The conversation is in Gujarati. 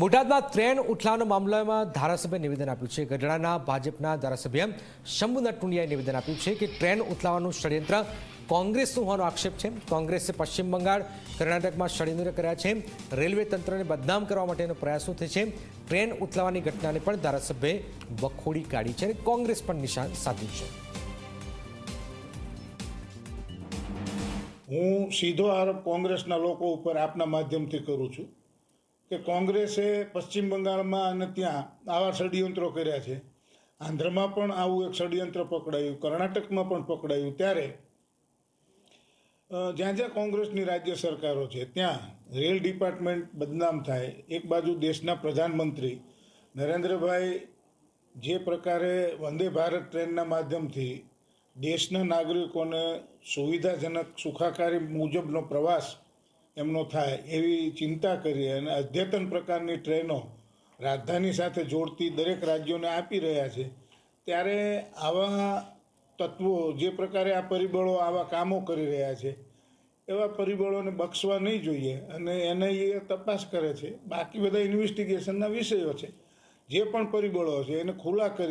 બોટાદમાં ટ્રેન ઉઠલાવના મામલામાં ધારાસભ્ય નિવેદન આપ્યું છે. ગઢડાના ભાજપના ધારાસભ્ય શંભુના ટુંડિયાએ નિવેદન આપ્યું છે કે ટ્રેન ઉથલાવાનું ષડયંત્ર કોંગ્રેસનું હોવાનો આક્ષેપ છે. કોંગ્રેસે પશ્ચિમ બંગાળ, કર્ણાટકમાં ષડયંત્ર કર્યા છે. રેલવે તંત્રને બદનામ કરવા માટેનો પ્રયાસો થાય છે. ટ્રેન ઉથલાવાની ઘટનાને પણ ધારાસભ્યએ વખોડી કાઢી છે અને કોંગ્રેસ પણ નિશાન સાધ્યું છે. હું સીધો આરોપ કોંગ્રેસના લોકો ઉપર આપના માધ્યમથી કરું છું. કે કોંગ્રેસે પશ્ચિમ બંગાળમાં અને ત્યાં આવા ષડયંત્રો કર્યા છે. આંધ્રમાં પણ આવું એક ષડયંત્ર પકડાયું, કર્ણાટકમાં પણ પકડાયું. ત્યારે જ્યાં જ્યાં કોંગ્રેસની રાજ્ય સરકારો છે, ત્યાં રેલ ડિપાર્ટમેન્ટ બદનામ થાય, એક બાજુ દેશના પ્રધાનમંત્રી નરેન્દ્રભાઈ જે પ્રકારે વંદે ભારત ટ્રેનના માધ્યમથી દેશના નાગરિકોને સુવિધાજનક, સુખાકારી મુજબનો પ્રવાસ એમનો થાય એવી ચિંતા કરી અને અદ્યતન પ્રકારની ટ્રેનો રાજધાની સાથે જોડતી દરેક રાજ્યોને આપી રહ્યા છે. ત્યારે આવા તત્વો જે પ્રકારે આ પરિબળો, આવા કામો કરી રહ્યા છે, એવા પરિબળોને બક્ષવા નહીં જોઈએ અને એને એ તપાસ કરે છે. બાકી બધા ઇન્વેસ્ટિગેશનના વિષયો છે. જે પણ પરિબળો છે એને ખુલ્લા કરી